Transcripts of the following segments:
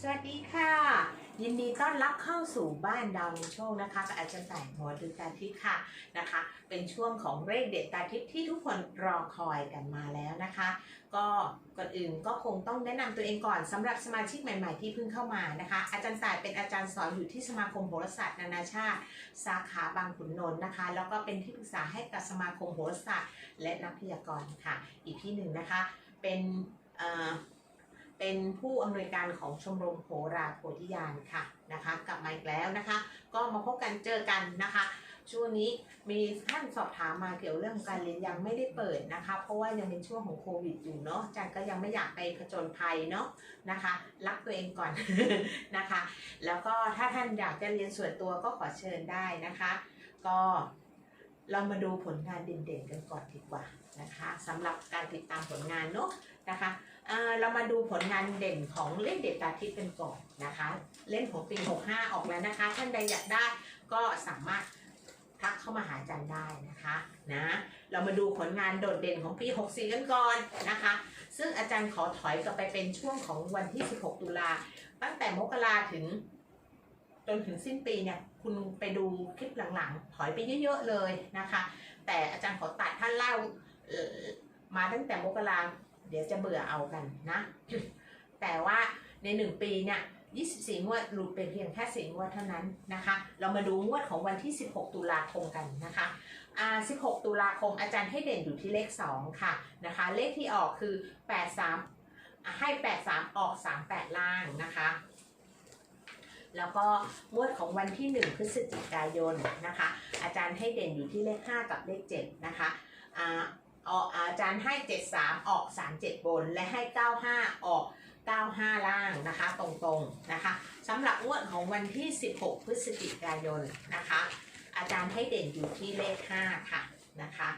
สวัสดีค่ะ ยินดีต้อนรับเข้าสู่บ้านดาวโชคนะคะกับอาจารย์แต่หมอดูตาทิพย์ค่ะนะคะ เป็นช่วงของเลขเด็ดตาทิพย์ที่ทุกคนรอคอยกันมาแล้วนะคะ ก็ก่อนอื่นก็คงต้องแนะนำตัวเองก่อนสำหรับสมาชิกใหม่ ๆ ที่เพิ่งเข้ามานะคะ อาจารย์สายเป็นอาจารย์สอนอยู่ที่สมาคมโหราศาสตร์นานาชาติ สาขาบางขุนนนท์นะคะ แล้วก็เป็นที่ปรึกษาให้กับสมาคมโหราศาสตร์ และนักพยากรณ์ค่ะ อีกที่หนึ่งนะคะ เป็นเอ่อ เป็นผู้อำนวยการของชมรมโหราโพธิญาณค่ะนะคะ กลับมาอีกแล้วนะคะ ก็มาพบกันเจอกันนะคะ ช่วงนี้มีท่านสอบถามมาเกี่ยวเรื่องการเรียนยังไม่ได้เปิดนะคะ เพราะว่ายังเป็นช่วงของโควิดอยู่เนาะจันก็ยังไม่อยากไปผจญภัยเนาะนะคะ รักตัวเองก่อนนะคะ แล้วก็ถ้าท่านอยากจะเรียนส่วนตัวก็ขอเชิญได้นะคะ ก็เรามาดูผลงานเด่นๆกันก่อนดีกว่านะคะสำหรับการติดตามผลงานเนาะนะคะ เออเรามาดูผลงานเด่นของเล่นเด็ดตาทิพย์กันก่อนนะคะ เล่นของปี 65 ออกแล้วนะคะ ท่านใดอยากได้ก็สามารถทักเข้ามาหาอาจารย์ได้นะคะนะเรามาดูผลงานโดดเด่นของปี 64 กันก่อนนะคะ ซึ่งอาจารย์ขอถอยกลับไปเป็นช่วงของวันที่ 16 ตุลาตั้งแต่มกราถึง จนถึงสิ้นปีเนี่ยคุณไปดูคลิปหลังๆ ถอยไปเยอะๆเลยนะคะ แต่อาจารย์ขอตัดท่านเล่ามาตั้งแต่มกรา เดี๋ยวจะเบื่อเอากันนะ แต่ว่าในหนึ่งปีเนี่ย24 งวดหลุดไปเพียงแค่ 4 งวดเท่านั้นนะคะ เรามาดูงวดของวันที่ 16 ตุลาคมกันนะคะอ่า16 ตุลาคมอาจารย์ให้เด่นอยู่ที่เลข 2 ค่ะนะคะ เลขที่ออกคือ 83 ให้ 83 ออก 38 ล่างนะคะ แล้วก็งวดของวันที่ 1 พฤศจิกายนนะคะ อาจารย์ให้เด่นอยู่ที่เลข 5 กับเลข 7 นะคะอ่า ออกอาจารย์ให้ 73 ออก 37 บน และให้ 95 ออก 95 ล่างนะคะ ตรงๆนะคะสำหรับงวดของวันที่ 16 พฤศจิกายนนะคะ อาจารย์ให้เด่นอยู่ที่เลข 5 ค่ะนะคะ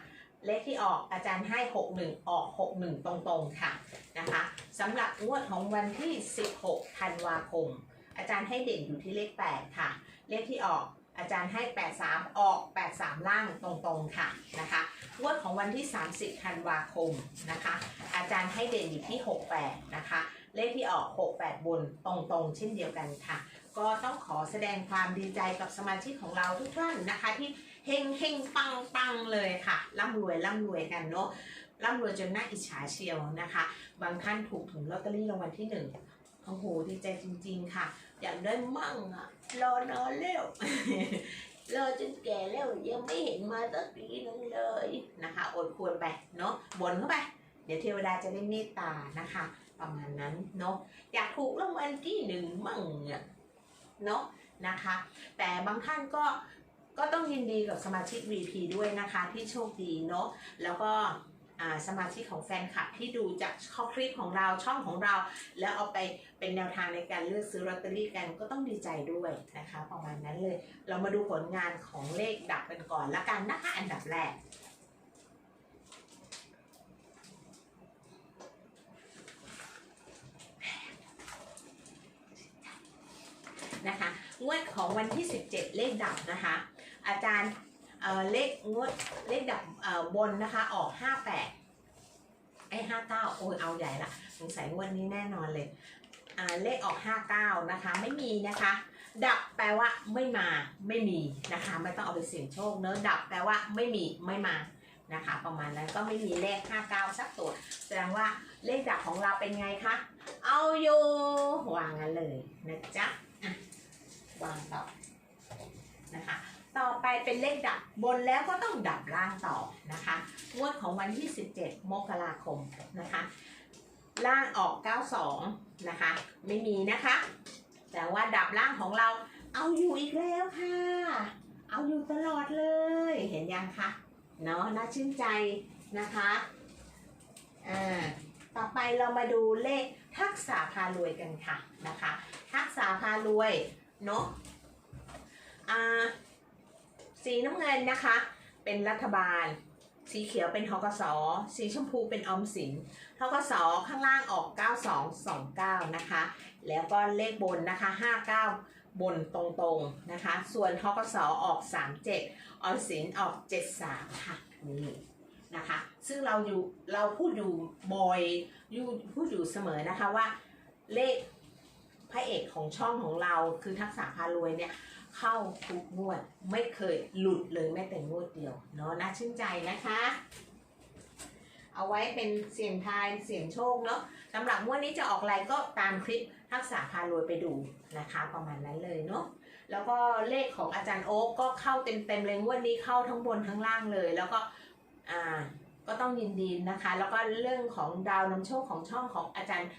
เลขที่ออกอาจารย์ให้ 61 ออก 61 ตรงๆค่ะนะคะสำหรับงวดของวันที่ 16 ธันวาคม อาจารย์ให้เด่นอยู่ที่เลข 8 ค่ะ เลขที่ออก อาจารย์ให้ 83 ออก 83 ล่างตรงๆค่ะนะคะงวดของวันที่ 30 ธันวาคมนะคะ อาจารย์ให้เด่นอยู่ที่ 68 นะคะ เลขที่ออก 68 บนตรงๆ เช่นเดียวกันค่ะ ก็ต้องขอแสดงความดีใจกับสมาชิกของเราทุกท่านนะคะ ที่เฮงเฮงปังปังเลยค่ะร่ำรวยร่ำรวยกันเนาะร่ำรวยจนน่าอิจฉาเชียวนะคะ บางท่านถูกถุงลอตเตอรี่รางวัลที่หนึ่งโอ้โหดีใจจริง ๆ ค่ะ อยากได้มั่งอะรอนานแล้วรอจนแก่แล้วยังไม่เห็นมาสักทีนึงเลยนะคะอดควรไปเนาะบ่นเข้าไป เดี๋ยวเทวดาจะได้เมตตานะคะ ประมาณนั้นเนาะอยากถูกรางวัลที่หนึ่งมั่งเนาะนะคะ แต่บางท่านก็ก็ต้องยินดีกับสมาชิก VP ด้วยนะคะที่โชคดีเนาะแล้วก็ สมาชิกของแฟนคลับที่ดูจากข้อคลิปของเราช่องของเรา แล้วเอาไปเป็นแนวทางในการเลือกซื้อลอตเตอรี่กันก็ต้องดีใจด้วยนะคะ ประมาณนั้นเลย เรามาดูผลงานของเลขดับกันก่อนละกันนะคะอันดับแรกนะคะงวดของวันที่ 17 เลขดับนะคะ อาจารย์ เลขงวดเลขดับบนนะคะออก58ไอ้59โอ้ยเอาใหญ่ละสงสัยงวดนี้แน่นอนเลยอ่าเลขออก 59 นะคะ ไม่มีนะคะ ดับแปลว่าไม่มาไม่มีนะคะ ไม่ต้องเอาไปเสี่ยงโชคเนอะดับแปลว่าไม่มีไม่มานะคะ ประมาณนั้นก็ไม่มีเลข 59 สักตัว แสดงว่าเลขดับของเราเป็นไงคะ เอาอยู่วางกันเลยนะจ๊ะวางต่อนะคะ ต่อไปเป็นเลขดับบนแล้วก็ต้องดับล่างต่อนะคะงวดของวันที่ 17 มกราคมนะคะ ล่างออก 92 นะคะ ไม่มีนะคะ แต่ว่าดับล่างของเราเอาอยู่อีกแล้วค่ะ เอาอยู่ตลอดเลย เห็นยังคะเนาะน่าชื่นใจนะคะอ่าต่อไปเรามาดูเลขทักษะพารวยกันค่ะนะคะ ทักษะพารวยเนาะอ่า สีน้ำเงินนะคะ เป็นรัฐบาล สีเขียวเป็นทกสสีชมพูเป็นออมสินทกสข้างล่างออก 9229 นะคะ แล้วก็เลขบนนะคะ 59 บนตรงๆนะคะ ส่วนทกสออก 37ออมสินออก 73 ค่ะนี่นะคะ ซึ่งเราอยู่เราพูดอยู่บ่อยอยู่พูดอยู่เสมอนะคะว่าเลขพระเอกของช่องของเราคือทักษะพารวยเนี่ย เข้าทุกงวด ไม่เคยหลุดเลยแม้แต่งวดเดียวเนาะน่าชื่นใจนะคะ เอาไว้เป็นเสี่ยงทายเสี่ยงโชคเนาะสำหรับงวดนี้จะออกอะไรก็ตามคลิปทักษะพารวยไปดูนะคะ ประมาณนั้นเลยเนาะแล้วก็เลขของอาจารย์โอ๊กก็เข้าเต็มๆเลยงวดนี้เข้าทั้งบนทั้งล่างเลย แล้วก็อ่าก็ต้องยินดีนะคะ แล้วก็เรื่องของดาวนำโชคของช่องของอาจารย์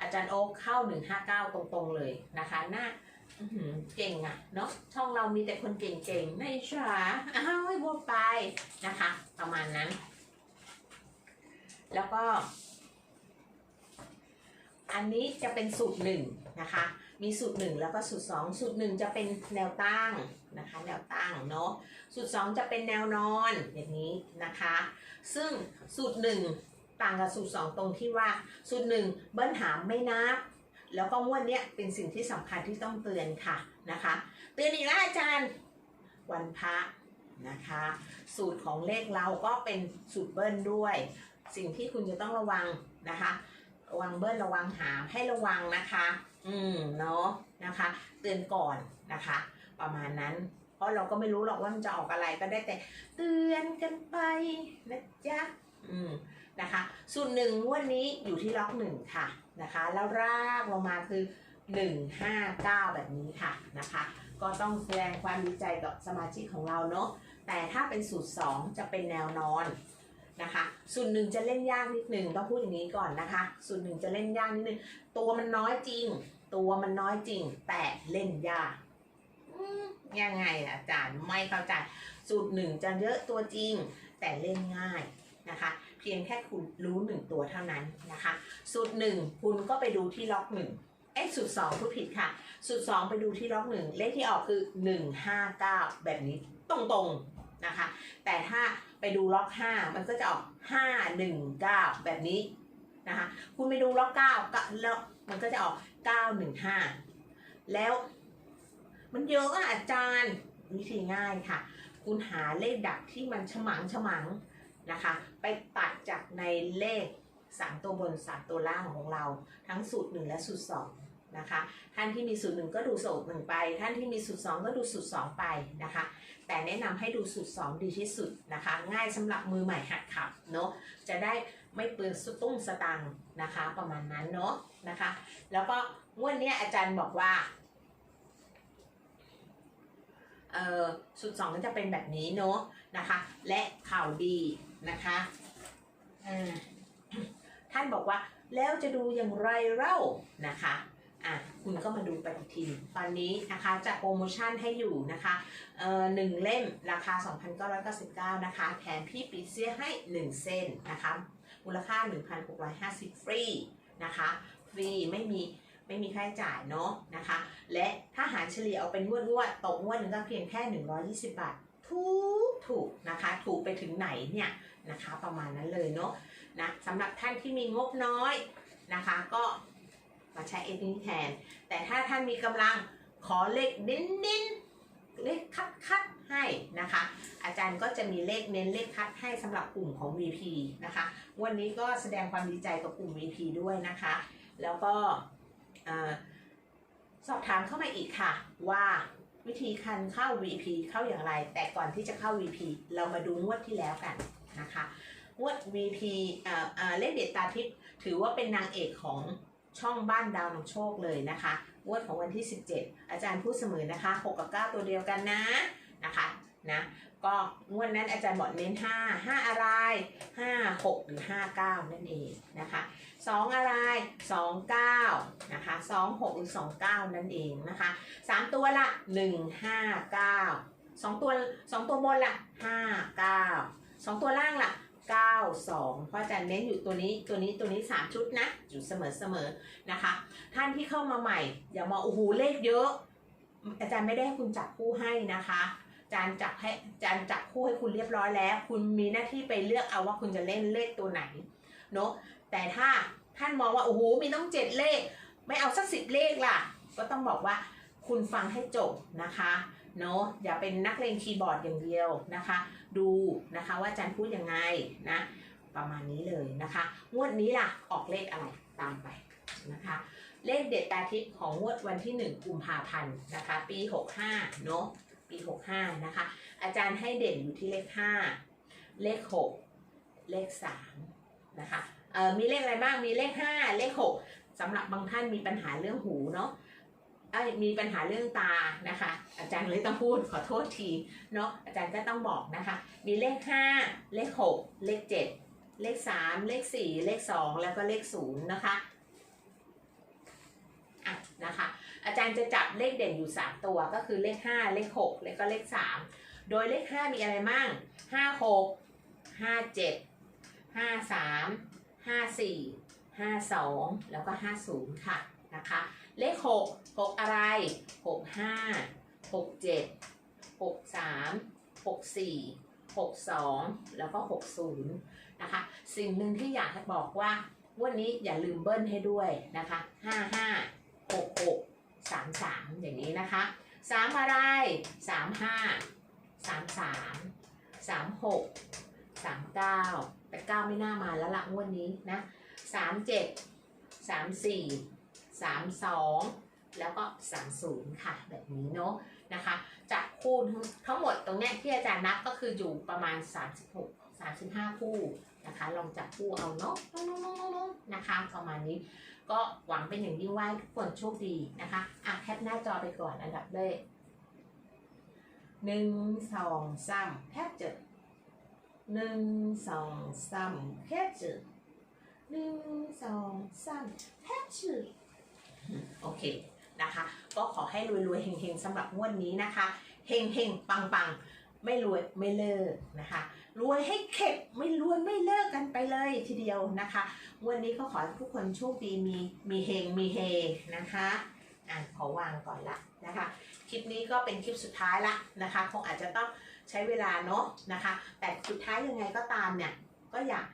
อาจารย์โอ๊คเข้า 159 ตรงๆเลยนะคะหน้า เก่งอะเนาะช่องเรามีแต่คนเก่งๆในฉาอ้าวให้บัวไปนะคะ ประมาณนั้น แล้วก็ อันนี้จะเป็นสูตรหนึ่งนะคะ มีสูตรหนึ่งแล้วก็สูตรสองสูตรหนึ่งจะเป็นแนวตั้งนะคะ แนวตั้งเนาะสูตรสองจะเป็นแนวนอนอย่างนี้นะคะ ซึ่งสูตรหนึ่งต่างกับสูตรสองตรงที่ว่า สูตรหนึ่งเบิ้ลหามไม่นับ แล้วก็งวดเนี้ยเป็นสิ่งที่สำคัญที่ต้องเตือนค่ะนะคะเตือนอีกแล้วอาจารย์วันพระนะคะ สูตรของเลขเราก็เป็นสูตรเบิ้ลด้วย สิ่งที่คุณจะต้องระวังนะคะระวังเบิ้ลระวังหามให้ระวังนะคะ อืมเนาะนะคะ เตือนก่อนนะคะ ประมาณนั้น เพราะเราก็ไม่รู้หรอกว่ามันจะออกอะไรก็ได้แต่ เตือนกันไปนะจ๊ะอืม นะคะ สูตรหนึ่งงวดนี้อยู่ที่ล็อกหนึ่งค่ะนะคะ แล้วรากลงมาคือ 1 5 9 แบบนี้ค่ะนะคะ ก็ต้องแสดงความดีใจกับสมาชิกของเราเนาะแต่ถ้าเป็นสูตร 2 จะเป็นแนวนอนนะคะสูตรหนึ่งจะเล่นยากนิดหนึ่งต้องพูดอย่างนี้ก่อนนะคะสูตรหนึ่งจะเล่นยากนิดนึงตัวมันน้อยจริง ตัวมันน้อยจริง แต่เล่นยากยังไงอาจารย์ไม่เข้าใจ สูตรหนึ่งจะเยอะตัวจริง แต่เล่นง่าย นะคะ เพียงแค่คุณรู้หนึ่งตัวเท่านั้นนะคะ สูตรหนึ่งคุณก็ไปดูที่ล็อกหนึ่งเอ้สูตรสองผู้ผิดค่ะ สูตรสองไปดูที่ล็อกหนึ่งเลขที่ออกคือหนึ่งห้าเก้าแบบนี้ตรงๆนะคะ แต่ถ้าไปดูล็อกห้ามันก็จะออกห้าหนึ่งเก้าแบบนี้นะคะ คุณไปดูล็อกเก้าก็แล้วมันก็จะออกเก้าหนึ่งห้าแล้วมันเยอะอะอาจารย์วิธีง่ายค่ะ คุณหาเลขดักที่มันฉมังฉมัง นะคะ ไปตัดจากในเลข 3 ตัวบน 3 ตัวล่างของเรา ทั้งสูตร 1 และสูตร 2 นะคะ ท่านที่มีสูตร 1 ก็ดูสูตร 1 ไป ท่านที่มีสูตร 2 ก็ดูสูตร 2 ไปนะคะ แต่แนะนำให้ดูสูตร 2 ดีที่สุดนะคะ ง่ายสำหรับมือใหม่หัดขับเนาะจะได้ไม่เปลืองสตุ้งสตังค์นะคะ ประมาณนั้นเนาะนะคะ แล้วก็งวดเนี้อาจารย์บอกว่าเออสูตรสองก็จะเป็นแบบนี้เนาะนะคะ และข่าวดี นะคะอ่าท่านบอกว่าแล้วจะดูอย่างไรเล่านะคะอะคุณก็มาดูปฏิทินตอนนี้นะคะจะโปรโมชั่นให้อยู่นะคะเอ่อหนึ่งเล่มราคา 2,999 นะคะ แถมพี่ปีเสียให้ 1 เส้นนะคะ มูลค่า 1,650 ฟรีนะคะ ฟรีไม่มีไม่มีค่าใช้จ่ายเนาะนะคะ และถ้าหารเฉลี่ยเอาเป็นงวดงวดๆตกงวดหนึ่งก็เพียงแค่ 120 บาท ถูกถูกนะคะ ถูกไปถึงไหนเนี่ยนะคะ ประมาณนั้นเลยเนาะนะสำหรับท่านที่มีงบน้อยนะคะ ก็มาใช้เอ็นี้แทน แต่ถ้าท่านมีกำลังขอเลขเน้นเน้นเลขคัดคัดให้นะคะ อาจารย์ก็จะมีเลขเน้นเลขคัดให้สำหรับกลุ่มของ VP นะคะ วันนี้ก็แสดงความดีใจกับกลุ่ม VP ด้วยนะคะ แล้วก็สอบถามเข้ามาอีกค่ะว่า วิธีคันเข้า VP เข้าอย่างไร แต่ก่อนที่จะเข้า VP เรามาดูงวดที่แล้วกันนะคะงวด VP เอ่อเอ่อเลขเด็ดตาทิพย์ถือว่าเป็นนางเอกของช่องบ้านดาวนำโชคเลยนะคะงวดของวันที่ 17 อาจารย์พูดเสมอนะคะ 6 กับ 9 ตัวเดียวกันนะนะคะนะ ก็งวดนั้นอาจารย์บอกเน้น 5 5 อะไร 5 6 หรือ 59 นั่นเองนะคะสองอะไรสองเก้านะคะสองหกหรือสองเก้านั่นเองนะคะสามตัวละหนึ่งห้าเก้าสองตัวสองตัวบนละห้าเก้าสองตัวล่างละเก้าสองเพราะอาจารย์เน้นอยู่ตัวนี้ตัวนี้ตัวนี้สามชุดนะ อยู่เสมอเสมอนะคะ ท่านที่เข้ามาใหม่ อย่ามาโอ้โหเลขเยอะ อาจารย์ไม่ได้ให้คุณจับคู่ให้นะคะ จารย์จับให้อาจารย์จับคู่ให้คุณเรียบร้อยแล้ว คุณมีหน้าที่ไปเลือกเอาว่าคุณจะเล่นเลขตัวไหนเนาะแต่ถ้าท่านมองว่าโอ้โหมีต้องเจ็ดเลข ไม่เอาสักสิบเลขล่ะ ก็ต้องบอกว่าคุณฟังให้จบนะคะเนาะอย่าเป็นนักเลงคีย์บอร์ดอย่างเดียวนะคะ ดูนะคะว่าอาจารย์พูดยังไงนะประมาณนี้เลยนะคะ งวดนี้ล่ะออกเลขอะไรตามไปนะคะ เลขเด็ดตาทิพย์ของงวดวันที่ 1 กุมภาพันธ์นะคะ ปี 65 เนอะ ปี 65 นะคะ อาจารย์ให้เด่นอยู่ที่เลข 5 เลข 6 เลข 3 นะคะมีเลขอะไรบ้าง มีเลข 5 เลข 6สำหรับบางท่านมีปัญหาเรื่องหูเนาะมีปัญหาเรื่องตานะคะ อาจารย์เลยต้องพูดขอโทษทีเนาะอาจารย์ก็ต้องบอกนะคะ มีเลข 5 เลข 6 เลข 7 เลข 3 เลข 4 เลข 2 แล้วก็เลข0นะคะอะนะคะ อาจารย์จะจับเลขเด่นอยู่ 3 ตัวก็คือเลข 5 เลข 6 แล้วก็เลข 3 โดยเลข 5 มีอะไรมั่ง5 6 5 7 5 3 5 4 5 2 แล้วก็ 50 ค่ะนะคะ เลข 6 6 อะไร 6 5 6 7 6 3 6 4 6 2 แล้วก็ 60 นะคะ สิ่งหนึ่งที่อยากบอกว่า วันนี้อย่าลืมเบิ้ลให้ด้วยนะคะ 55 66 33อย่างนี้นะคะ3อะไร35 33 36 39แต่9ไม่น่ามาแล้วละงวดนี้นะ37 34 32แล้วก็30ค่ะ แบบนี้เนาะนะคะจากคู่ทั้งหมดตรงเนี้ยที่อาจารย์นับก็คืออยู่ประมาณ 36 35 คู่นะคะ ลองจับคู่เอาเนาะนะคะ ประมาณนี้ ก็หวังเป็นอย่างยิ่งว่าทุกคนโชคดีนะคะอะแคปหน้าจอไปก่อนอันดับแรกหนึ่งสองสามแคปเจอหนึ่งสองสามแคปเจอหนึ่งสองสามแคปเจอโอเคนะคะ ก็ขอให้รวยๆเฮงๆสำหรับงวดนี้นะคะเฮงๆปังๆ ไม่รวยไม่เลิกนะคะ รวยให้เข็ดไม่รวยไม่เลิกกันไปเลยทีเดียวนะคะ วันนี้ก็ขอให้ทุกคนโชคดีมีมีเฮงมีเฮนะคะอะขอวางก่อนละนะคะ คลิปนี้ก็เป็นคลิปสุดท้ายละนะคะ คงอาจจะต้องใช้เวลาเนาะนะคะ แต่สุดท้ายยังไงก็ตามเนี่ย ก็อยาก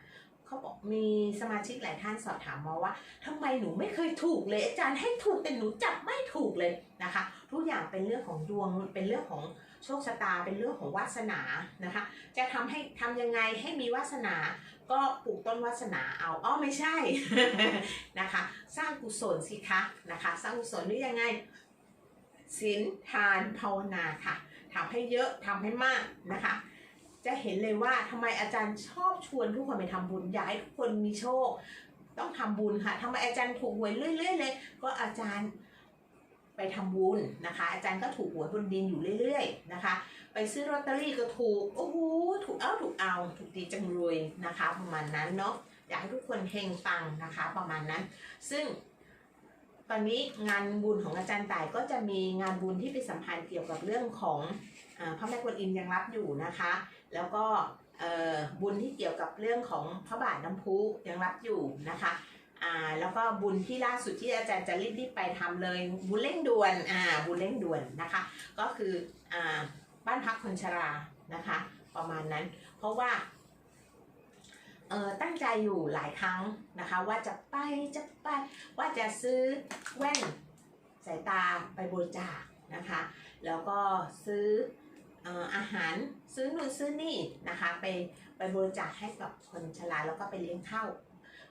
เขาบอกมีสมาชิกหลายท่านสอบถามมาว่าทำไมหนูไม่เคยถูกเลย อาจารย์ให้ถูกแต่หนูจับไม่ถูกเลยนะคะ ทุกอย่างเป็นเรื่องของดวงเป็นเรื่องของ โชคชะตาเป็นเรื่องของวาสนานะคะ จะทำให้ทำยังไงให้มีวาสนา ก็ปลูกต้นวาสนาเอาอ้อไม่ใช่นะคะ สร้างกุศลสิคะนะคะ สร้างกุศลนี่ยังไงศีลทานภาวนาค่ะทำให้เยอะทำให้มากนะคะ จะเห็นเลยว่าทำไมอาจารย์ชอบชวนทุกคนไปทำบุญอยากให้ทุกคนมีโชค ต้องทำบุญค่ะทำไมอาจารย์ถูกหวยเรื่อยๆเลย ก็อาจารย์ ไปทำบุญนะคะ อาจารย์ก็ถูกหวยบนดินอยู่เรื่อยๆนะคะ ไปซื้อลอตเตอรี่ก็ถูกโอ้โหถูกเอาถูกเอาถูกดีจังรวยนะคะ ประมาณนั้นเนาะอยากให้ทุกคนเฮงปังนะคะ ประมาณนั้น ซึ่งตอนนี้งานบุญของอาจารย์ต่ายก็จะมีงานบุญที่ไปสัมพันธ์เกี่ยวกับเรื่องของอพระแม่กวนอิมยังรับอยู่นะคะ แล้วก็บุญที่เกี่ยวกับเรื่องของพระบาทน้ำพุยังรับอยู่นะคะ อ่าแล้วก็บุญที่ล่าสุดที่อาจารย์จะรีบๆไปทำเลย บุญเร่งด่วนอ่าบุญเร่งด่วนนะคะ ก็คืออ่าบ้านพักคนชรานะคะ ประมาณนั้น เพราะว่าเออตั้งใจอยู่หลายครั้งนะคะ ว่าจะไปจะไปว่าจะซื้อแว่นสายตาไปบริจาคนะคะ แล้วก็ซื้อเอ่ออาหารซื้อนู่นซื้อนี่นะคะ ไปไปบริจาคให้กับคนชราแล้วก็ไปเลี้ยงข้าว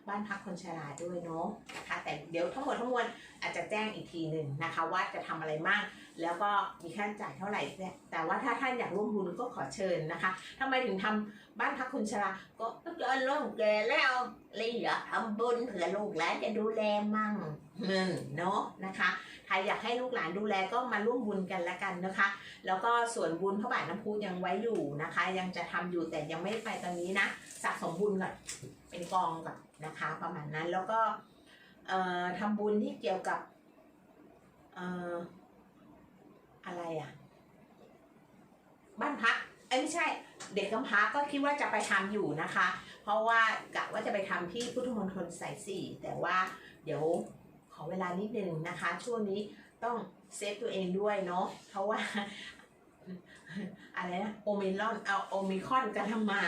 บ้านพักคนชราด้วยเนาะนะคะแต่เดี๋ยวทั้งหมดทั้งมวลอาจจะแจ้งอีกทีหนึ่งนะคะว่าจะทำอะไรบ้างแล้วก็มีค่าใช้จ่ายเท่าไหร่เนี่ยแต่ว่าถ้าท่านอยากร่วมบุญก็ขอเชิญนะคะทำไมถึงทำบ้านพักคนชราก็เกินลูกแกแล้วเลยอยากทำบุญเผื่อลูกหลานจะดูแลมั่งเนาะนะคะใครอยากให้ลูกหลานดูแลก็มาร่วมบุญกันละกันนะคะ แล้วก็ส่วนบุญพระบาทน้ำพุยังไว้อยู่นะคะ ยังจะทำอยู่แต่ยังไม่ไปตอนนี้นะสะสมบุญก่อนเป็นกองก่อนนะคะ ประมาณนั้นแล้วก็เอ่อทำบุญที่เกี่ยวกับ เอ่ออะไรอะ บ้านพักเอ้ยไม่ใช่เด็กกำพร้าก็คิดว่าจะไปทำอยู่นะคะ เพราะว่ากะว่าจะไปทำที่พุทธมณฑลสายสี่แต่ว่าเดี๋ยวขอเวลานิดนึงนะคะ ช่วงนี้ต้องเซฟตัวเองด้วยเนาะเพราะว่า อะไรนะโอมิลอนเอาโอมิคอนกำลังมา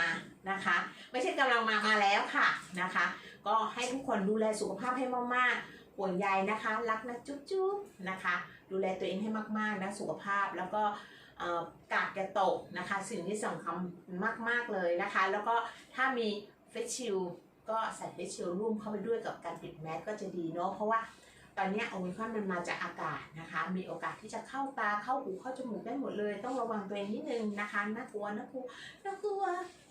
นะคะ ไม่ใช่กำลังมามาแล้วค่ะนะคะ ก็ให้ทุกคนดูแลสุขภาพให้มากๆห่วงใยนะคะ รักนะจุ๊บๆนะคะ ดูแลตัวเองให้มากๆนะสุขภาพแล้วก็ กาดอย่าตกนะคะ สิ่งที่สำคัญมาก ๆ เลยนะคะ แล้วก็ถ้ามีเฟชชิลก็ใส่เฟชชิลร่วมเข้าไปด้วยกับการปิดแมสก็จะดีเนาะเพราะว่าตอนนี้โอมิครอนมันมาจากอากาศนะคะ มีโอกาสที่จะเข้าตาเข้าหูเข้าจมูกได้หมดเลย ต้องระวังตัวเองนิดนึงนะคะน่ากลัวน่ากลัวน่ากลัว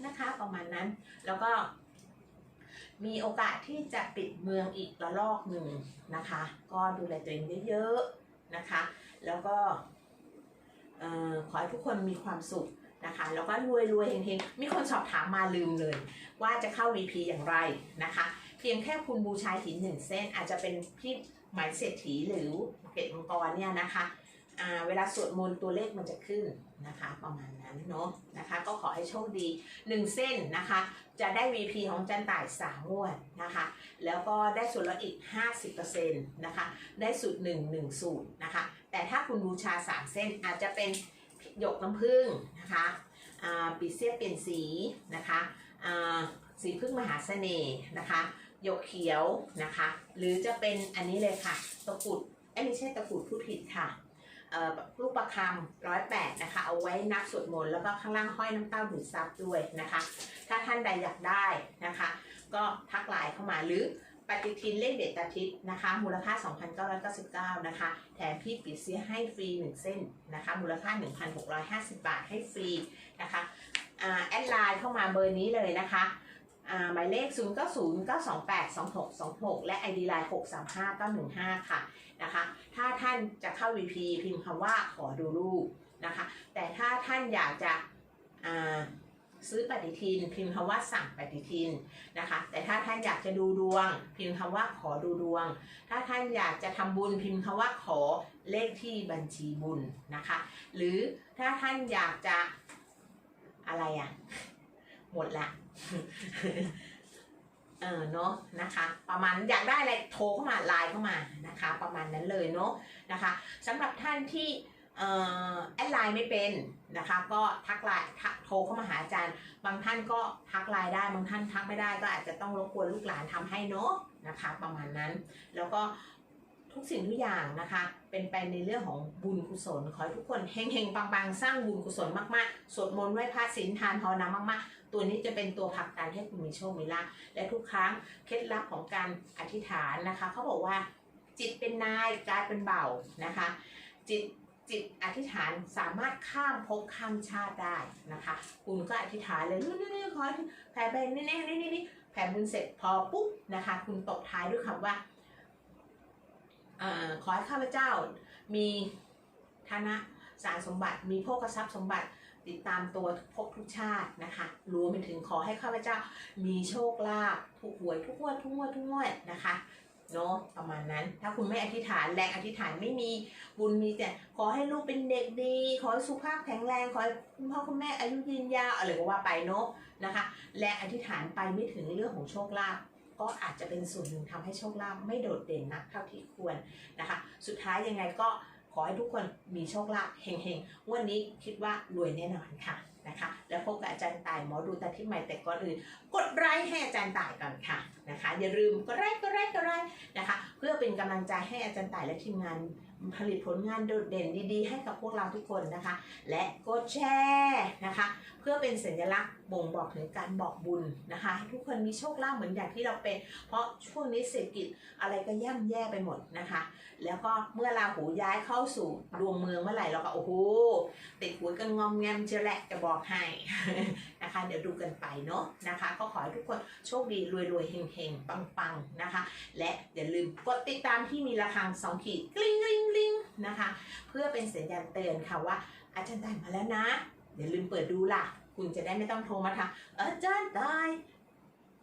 นะคะประมาณนั้น แล้วก็ มีโอกาสที่จะปิดเมืองอีกระลอกหนึ่งนะคะ ก็ดูแลตัวเองเยอะๆนะคะ แล้วก็ ขอให้ทุกคนมีความสุขนะคะแล้วก็รวยรวยเฮงๆมีคนสอบถามมาลืมเลย ว่าจะเข้า VP อย่างไรนะคะ เพียงแค่คุณบูชาหินหนึ่งเส้นอาจจะเป็นพี่หมายเศรษฐีหรือเกตมังกรเนี่ยนะคะ เวลาสวดมนต์ตัวเลขมันจะขึ้นนะคะประมาณนั้นเนาะนะคะก็ขอให้โชคดี 1 เส้นนะคะ จะได้ VP ของจันต่าย3งวดนะคะ แล้วก็ได้ส่วนลดอีก 50%นะคะ ได้สูตร1 1สูตรนะคะ แต่ถ้าคุณบูชา 3 เส้นอาจจะเป็นหยกน้ำผึ้งนะคะปีเสียเปลี่ยนสีนะคะสีพึ่งมหาเสน่ห์นะคะหยกเขียวนะคะ หรือจะเป็นอันนี้เลยค่ะตะกุดอ้ยไม่ใช่ตะกุดพูดผิดค่ะ ลูกประคำร้อยแปดนะคะ เอาไว้นับสวดมนต์แล้วก็ข้างล่างห้อยน้ำเต้าดูซับด้วยนะคะ ถ้าท่านใดอยากได้นะคะ ก็ทักไลน์เข้ามาหรือปฏิทินเลขเด็ดตาทิพย์นะคะ มูลค่า 2,999 นะคะ แถมพี่ปีเสียให้ฟรี 1 เส้นนะคะ มูลค่า 1,650 บาทให้ฟรีนะคะอแอดไลน์เข้ามาเบอร์นี้เลยนะคะ หมายเลข 0 9 0 9 2 8 2 6 2 6 และ ID ไลน์6 3 5 9 1 5 ค่ะนะคะ ถ้าท่านจะเข้า VP พิมพ์คำว่าขอดูรูปนะคะ แต่ถ้าท่านอยากจะซื้อปฏิทิน พิมพ์คำว่าสั่งปฏิทินนะคะ แต่ถ้าท่านอยากจะดูดวง พิมพ์คำว่าขอดูดวง ถ้าท่านอยากจะทำบุญพิมพ์คำว่าขอเลขที่บัญชีบุญนะคะ หรือถ้าท่านอยากจะอะไรอะ หมดละเออเนาะนะคะ ประมาณอยากได้อะไรโทรเข้ามาไลน์เข้ามานะคะ ประมาณนั้นเลยเนาะนะคะสำหรับท่านที่เอ่อแอดไลน์ไม่เป็นนะคะ ก็ทักไลน์ทักโทรเข้ามาหาอาจารย์ บางท่านก็ทักไลน์ได้บางท่านทักไม่ได้ก็อาจจะต้องรบกวนลูกหลานทำให้เนาะนะคะ ประมาณนั้น แล้วก็ทุกสิ่งทุกอย่างนะคะ เป็นไปในเรื่องของบุญกุศลขอให้ทุกคนเฮงๆปังๆ สร้างบุญกุศลมากๆสวดมนต์ไหว้พระศีลทานภาวนามากๆ ตัวนี้จะเป็นตัวผลักดันให้คุณมีโชคมีลาภและทุกครั้งเคล็ดลับของการอธิษฐานนะคะเขาบอกว่าจิตเป็นนายกายเป็นเบานะคะ จิตจิตอธิษฐานสามารถข้ามภพข้ามชาติได้นะคะ คุณก็อธิษฐานเลยนี่นี่ขอแผ่ไปนี่นี่นี่นี่แผ่บุญเสร็จพอปุ๊บนะคะ คุณตบท้ายด้วยคำว่าอขอให้ข้าพเจ้ามีฐานะสารสมบัติ มีโภคทรัพย์สมบัติ ติดตามตัวภพทุกชาตินะคะรวมไปถึงขอให้ข้าพเจ้ามีโชคลาภถูกหวยทุกงวดทุกงวดทุกงวดนะคะเนาะประมาณนั้น ถ้าคุณไม่อธิษฐานแรงอธิษฐานไม่มีบุญมีแต่ขอให้ลูกเป็นเด็กดี ขอให้สุขภาพแข็งแรงขอให้คุณพ่อคุณแม่อายุยืนยาวอะไรก็ว่าไปเนาะนะคะและอธิษฐานไปไม่ถึงเรื่องของโชคลาภก็อาจจะเป็นส่วนหนึ่งทำให้โชคลาภไม่โดดเด่นนักเท่าที่ควรนะคะ สุดท้ายยังไงก็ ขอให้ทุกคนมีโชคลาภเฮงๆ วันนี้คิดว่ารวยแน่นอนค่ะนะคะ แล้วพบกับอาจารย์ต่ายหมอดูตาที่ใหม่แต่ก่อนอื่น กดไลค์ให้อาจารย์ต่ายก่อนค่ะนะคะ อย่าลืมกดไลค์กดไลค์กดไลค์นะคะ เพื่อเป็นกำลังใจให้อาจารย์ต่ายและทีมงานผลิตผลงานโดดเด่นดีๆ ให้กับพวกเราทุกคนนะคะ และกดแชร์นะคะ พื่อเป็นสัญลักษณ์บ่งบอกถึงการบอกบุญนะคะให้ทุกคนมีโชคลาภเหมือนอย่างที่เราเป็น เพราะช่วงนี้เศรษฐกิจอะไรก็ย่ำแย่ไปหมดนะคะ แล้วก็เมื่อราหูย้ายเข้าสู่ดวงเมืองเมื่อไหร่เราก็โอ้โหติดหัวกันงอมแงมเจอแหละจะบอกให้นะคะ เดี๋ยวดูกันไปเนาะนะคะ ก็ขอให้ทุกคนโชคดีรวยๆเฮงๆปังๆนะคะ และอย่าลืมกดติดตามที่มีระฆังสองขีดกลิ้งกลิ้งกลิ้งนะคะ เพื่อเป็นสัญญาณเตือนค่ะว่าอาจารย์แตายมาแล้วนะ อย่าลืมเปิดดูล่ะ คุณจะได้ไม่ต้องโทรมาถามอาจารย์ตาย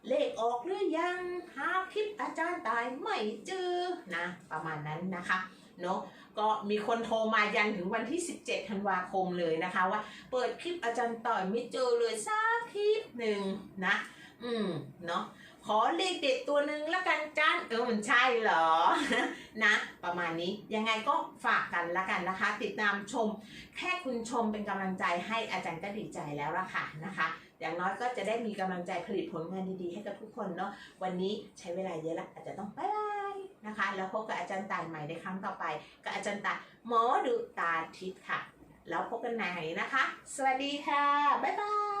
เลขออกหรือยังหาคลิปอาจารย์ตายไม่เจอนะ ประมาณนั้นนะคะเนาะก็มีคนโทรมายันถึงวันที่ 17 ธันวาคมเลยนะคะว่า เปิดคลิปอาจารย์ต่อยไม่เจอเลยสักคลิปหนึ่งนะ อืมเนาะ ขอเลขเด็ดตัวหนึ่งและกันจ้านเออมันใช่เหรอนะ ประมาณนี้ยังไงก็ฝากกันละกันนะคะ ติดตามชม แค่คุณชมเป็นกำลังใจให้อาจารย์ก็ดีใจแล้วละค่ะนะคะอย่างน้อยก็จะได้มีกำลังใจผลิตผลงานดีๆให้กับทุกคนเนาะวันนี้ใช้เวลาเยอะละอาจจะต้องบายนะคะ แล้วพบกับอาจารย์ตายใหม่ในครั้งต่อไปกับอาจารย์ตายหมอดูตาทิพย์ค่ะ แล้วพบกันใหม่นะคะ สวัสดีค่ะ บ๊ายบาย